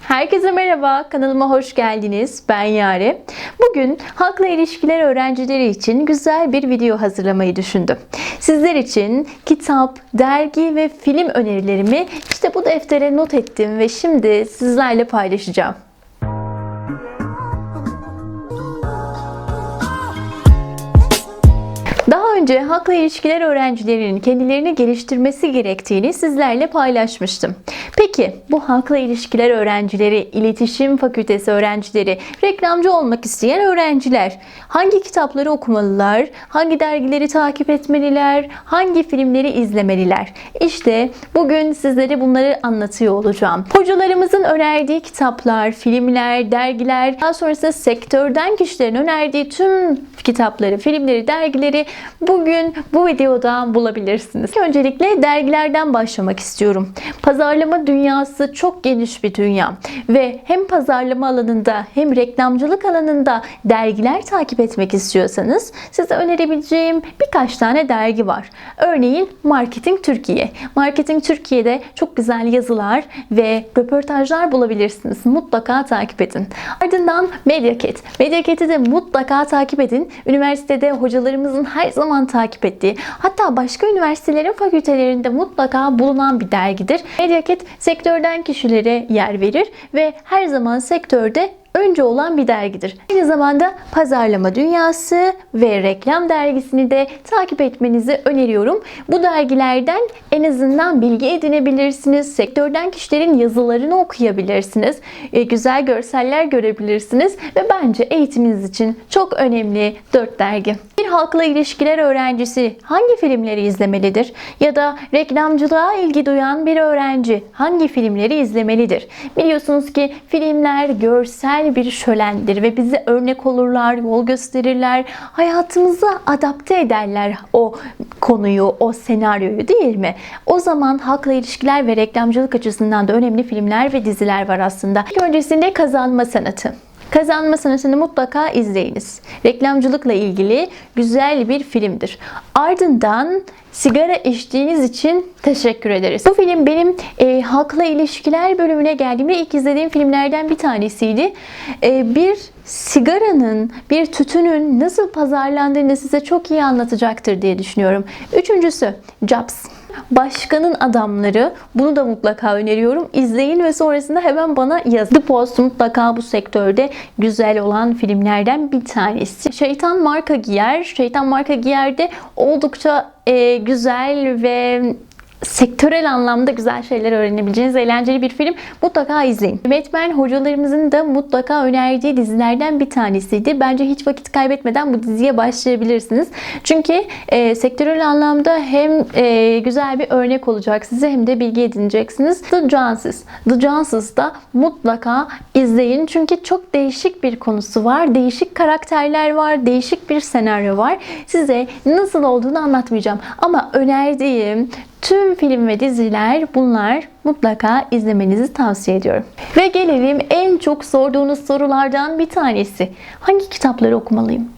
Herkese merhaba, kanalıma hoş geldiniz. Ben Yare. Bugün halkla ilişkiler öğrencileri için güzel bir video hazırlamayı düşündüm. Sizler için kitap, dergi ve film önerilerimi işte bu deftere not ettim ve şimdi sizlerle paylaşacağım. Önce halkla ilişkiler öğrencilerinin kendilerini geliştirmesi gerektiğini sizlerle paylaşmıştım. Peki bu halkla ilişkiler öğrencileri, iletişim fakültesi öğrencileri, reklamcı olmak isteyen öğrenciler hangi kitapları okumalılar, hangi dergileri takip etmeliler, hangi filmleri izlemeliler? İşte bugün sizlere bunları anlatıyor olacağım. Hocalarımızın önerdiği kitaplar, filmler, dergiler, daha sonrasında sektörden kişilerin önerdiği tüm kitapları, filmleri, dergileri bugün bu videoda bulabilirsiniz. Öncelikle dergilerden başlamak istiyorum. Pazarlama dünyası çok geniş bir dünya ve hem pazarlama alanında hem reklamcılık alanında dergiler takip etmek istiyorsanız size önerebileceğim birkaç tane dergi var. Örneğin Marketing Türkiye. Marketing Türkiye'de çok güzel yazılar ve röportajlar bulabilirsiniz. Mutlaka takip edin. Ardından Mediaket. Mediaket'i de mutlaka takip edin. Üniversitede hocalarımızın her zaman takip ettiği, hatta başka üniversitelerin fakültelerinde mutlaka bulunan bir dergidir. Mediaket sektörden kişilere yer verir ve her zaman sektörde önce olan bir dergidir. Aynı zamanda Pazarlama Dünyası ve Reklam Dergisini de takip etmenizi öneriyorum. Bu dergilerden en azından bilgi edinebilirsiniz. Sektörden kişilerin yazılarını okuyabilirsiniz. E, güzel görseller görebilirsiniz ve bence eğitiminiz için çok önemli 4 dergi. Bir halkla ilişkiler öğrencisi hangi filmleri izlemelidir? Ya da reklamcılığa ilgi duyan bir öğrenci hangi filmleri izlemelidir? Biliyorsunuz ki filmler görsel bir şölendir ve bize örnek olurlar, yol gösterirler, hayatımıza adapte ederler o konuyu, o senaryoyu değil mi? O zaman halkla ilişkiler ve reklamcılık açısından da önemli filmler ve diziler var aslında. İlk öncesinde kazanma sanatı. Kazanma sanatını mutlaka izleyiniz. Reklamcılıkla ilgili güzel bir filmdir. Ardından sigara içtiğiniz için teşekkür ederiz. Bu film benim e, halkla ilişkiler bölümüne geldiğimde ilk izlediğim filmlerden bir tanesiydi. E, bir sigaranın, bir tütünün nasıl pazarlandığını size çok iyi anlatacaktır diye düşünüyorum. Üçüncüsü Jobs. Başkanın adamları. Bunu da mutlaka öneriyorum. İzleyin ve sonrasında hemen bana yazın. The Post mutlaka bu sektörde güzel olan filmlerden bir tanesi. Şeytan Marka Giyer. Şeytan Marka Giyer'de oldukça e, güzel ve sektörel anlamda güzel şeyler öğrenebileceğiniz eğlenceli bir film. Mutlaka izleyin. Batman hocalarımızın da mutlaka önerdiği dizilerden bir tanesiydi. Bence hiç vakit kaybetmeden bu diziye başlayabilirsiniz. Çünkü e, sektörel anlamda hem e, güzel bir örnek olacak size hem de bilgi edineceksiniz. The Joneses. The Joneses da mutlaka izleyin. Çünkü çok değişik bir konusu var. Değişik karakterler var. Değişik bir senaryo var. Size nasıl olduğunu anlatmayacağım. Ama önerdiğim Tüm film ve diziler bunlar mutlaka izlemenizi tavsiye ediyorum. Ve gelelim en çok sorduğunuz sorulardan bir tanesi. Hangi kitapları okumalıyım?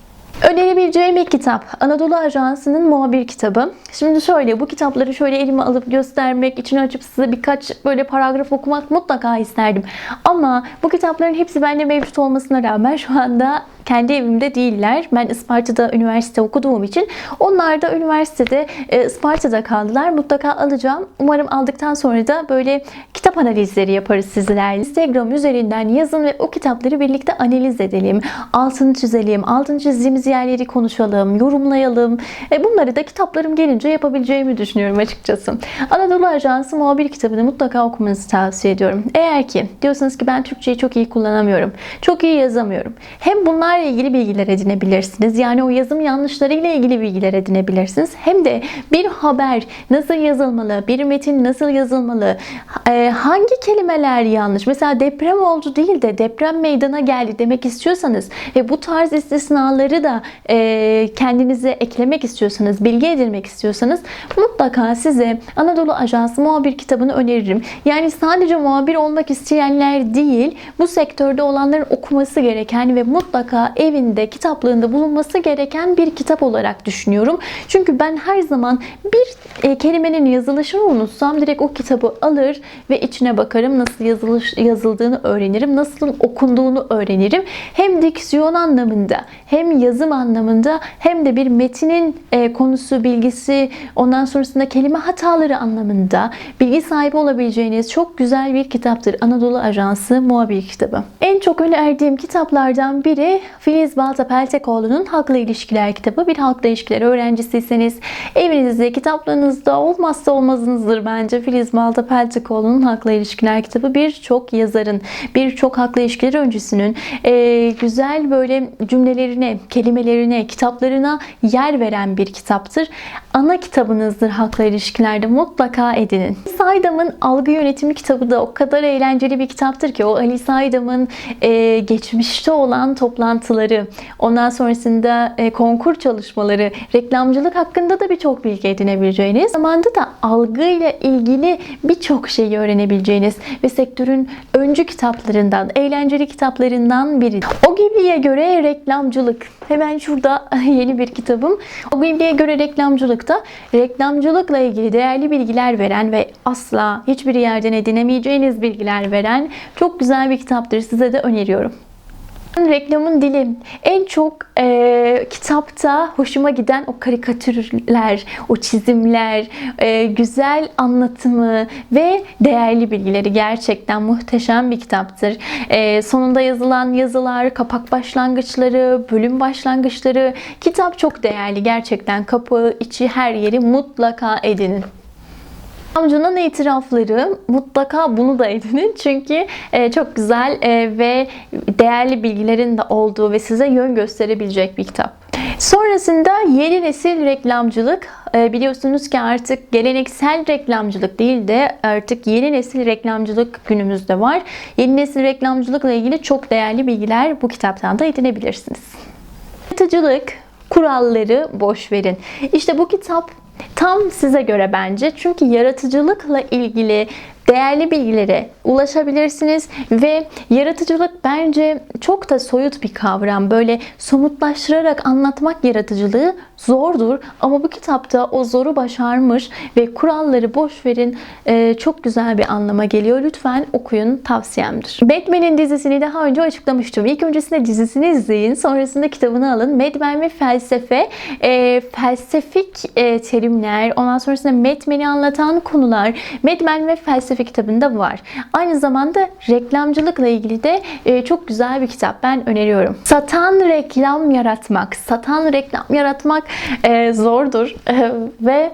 Önerebileceğim ilk kitap Anadolu Ajansı'nın muhabir kitabı. Şimdi şöyle bu kitapları şöyle elime alıp göstermek, içini açıp size birkaç böyle paragraf okumak mutlaka isterdim. Ama bu kitapların hepsi bende mevcut olmasına rağmen şu anda kendi evimde değiller. Ben Isparta'da üniversite okuduğum için onlar da üniversitede e, Isparta'da kaldılar. Mutlaka alacağım. Umarım aldıktan sonra da böyle kitap analizleri yaparız sizlerle. Instagram üzerinden yazın ve o kitapları birlikte analiz edelim. Altını çizelim. Altını çizdiğimiz yerleri konuşalım, yorumlayalım. E, bunları da kitaplarım gelince yapabileceğimi düşünüyorum açıkçası. Anadolu Ajansı muhabir kitabını mutlaka okumanızı tavsiye ediyorum. Eğer ki diyorsanız ki ben Türkçeyi çok iyi kullanamıyorum. Çok iyi yazamıyorum. Hem bunlarla ilgili bilgiler edinebilirsiniz. Yani o yazım yanlışlarıyla ilgili bilgiler edinebilirsiniz. Hem de bir haber nasıl yazılmalı, bir metin nasıl yazılmalı, e, hangi kelimeler yanlış? Mesela deprem oldu değil de deprem meydana geldi demek istiyorsanız ve bu tarz istisnaları da e, kendinize eklemek istiyorsanız, bilgi edinmek istiyorsanız mutlaka size Anadolu Ajansı muhabir kitabını öneririm. Yani sadece muhabir olmak isteyenler değil, bu sektörde olanların okuması gereken ve mutlaka evinde, kitaplığında bulunması gereken bir kitap olarak düşünüyorum. Çünkü ben her zaman bir e, kelimenin yazılışını unutsam direkt o kitabı alır ve içine bakarım. Nasıl yazılış, yazıldığını öğrenirim. Nasıl okunduğunu öğrenirim. Hem diksiyon anlamında hem yazım anlamında hem de bir metinin e, konusu, bilgisi, ondan sonrasında kelime hataları anlamında bilgi sahibi olabileceğiniz çok güzel bir kitaptır. Anadolu Ajansı muhabir kitabı. En çok önerdiğim kitaplardan biri Filiz Balta Peltekoğlu'nun Halkla İlişkiler kitabı. Bir halkla ilişkiler öğrencisiyseniz evinizde, kitaplığınızda olmazsa olmazınızdır bence Filiz Balta Peltekoğlu'nun Halkla İlişkiler kitabı. Birçok yazarın, birçok halkla ilişkiler öncüsünün e, güzel böyle cümlelerine, kelimelerine, kitaplarına yer veren bir kitaptır. Ana kitabınızdır halkla ilişkilerde mutlaka edinin. Saydam'ın algı yönetimi kitabı da o kadar eğlenceli bir kitaptır ki o Ali Saydam'ın e, geçmişte olan toplantıları, ondan sonrasında e, konkur çalışmaları, reklamcılık hakkında da birçok bilgi edinebileceğiniz, zamanda da algıyla ilgili birçok şeyi öğrenebileceğiniz ve sektörün öncü kitaplarından, eğlenceli kitaplarından biri. O Gibli'ye göre reklamcılık. Hemen şurada yeni bir kitabım. O Gibli'ye göre reklamcılıkta reklamcılıkla ilgili değerli bilgiler veren ve asla hiçbir yerden edinemeyeceğiniz bilgiler veren çok güzel bir kitaptır. Size de öneriyorum. Reklamın dili. En çok e, kitapta hoşuma giden o karikatürler, o çizimler, e, güzel anlatımı ve değerli bilgileri gerçekten muhteşem bir kitaptır. E, sonunda yazılan yazılar, kapak başlangıçları, bölüm başlangıçları, kitap çok değerli gerçekten. Kapağı, içi, her yeri mutlaka edinin. Amcanın itirafları mutlaka bunu da edinin çünkü e, çok güzel e, ve değerli bilgilerin de olduğu ve size yön gösterebilecek bir kitap. Sonrasında yeni nesil reklamcılık e, biliyorsunuz ki artık geleneksel reklamcılık değil de artık yeni nesil reklamcılık günümüzde var. Yeni nesil reklamcılıkla ilgili çok değerli bilgiler bu kitaptan da edinebilirsiniz. Yaratıcılık kuralları boş verin. İşte bu kitap Tam size göre bence. Çünkü yaratıcılıkla ilgili değerli bilgilere ulaşabilirsiniz ve yaratıcılık bence çok da soyut bir kavram. Böyle somutlaştırarak anlatmak yaratıcılığı zordur ama bu kitapta o zoru başarmış ve kuralları boş verin e, çok güzel bir anlama geliyor. Lütfen okuyun tavsiyemdir. Batman'in dizisini daha önce açıklamıştım. İlk öncesinde dizisini izleyin sonrasında kitabını alın. Batman ve felsefe e, felsefik e, terimler ondan sonrasında Batman'i anlatan konular Batman ve felsefe kitabında var. Aynı zamanda reklamcılıkla ilgili de e, çok güzel bir kitap. Ben öneriyorum. Satan reklam yaratmak. Satan reklam yaratmak e, zordur. E, ve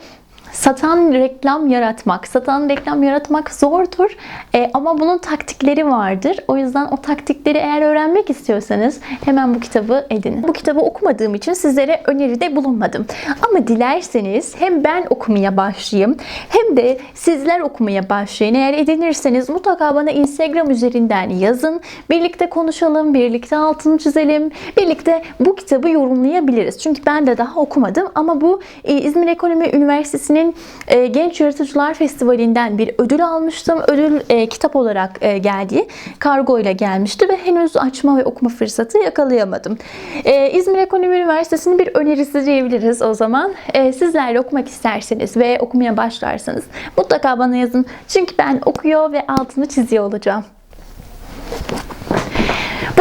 satan reklam yaratmak, satan reklam yaratmak zordur e, ama bunun taktikleri vardır. O yüzden o taktikleri eğer öğrenmek istiyorsanız hemen bu kitabı edinin. Bu kitabı okumadığım için sizlere öneride bulunmadım. Ama dilerseniz hem ben okumaya başlayayım hem de sizler okumaya başlayın. Eğer edinirseniz mutlaka bana Instagram üzerinden yazın. Birlikte konuşalım, birlikte altını çizelim, birlikte bu kitabı yorumlayabiliriz. Çünkü ben de daha okumadım ama bu e, İzmir Ekonomi Üniversitesi'nin e, Genç Yaratıcılar Festivali'nden bir ödül almıştım. Ödül e, kitap olarak e, geldi. Kargo ile gelmişti ve henüz açma ve okuma fırsatı yakalayamadım. E, İzmir Ekonomi Üniversitesi'nin bir önerisi diyebiliriz o zaman. E, sizler de okumak isterseniz ve okumaya başlarsanız mutlaka bana yazın. Çünkü ben okuyor ve altını çiziyor olacağım.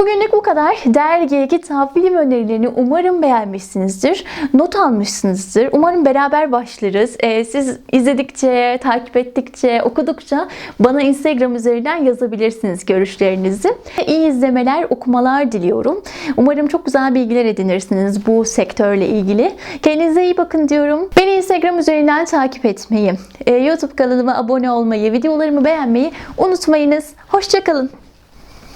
Bugünlük bu kadar. Dergi, kitap, film önerilerini umarım beğenmişsinizdir. Not almışsınızdır. Umarım beraber başlarız. Ee, siz izledikçe, takip ettikçe, okudukça bana Instagram üzerinden yazabilirsiniz görüşlerinizi. İyi izlemeler, okumalar diliyorum. Umarım çok güzel bilgiler edinirsiniz bu sektörle ilgili. Kendinize iyi bakın diyorum. Beni Instagram üzerinden takip etmeyi, e, YouTube kanalıma abone olmayı, videolarımı beğenmeyi unutmayınız. Hoşçakalın.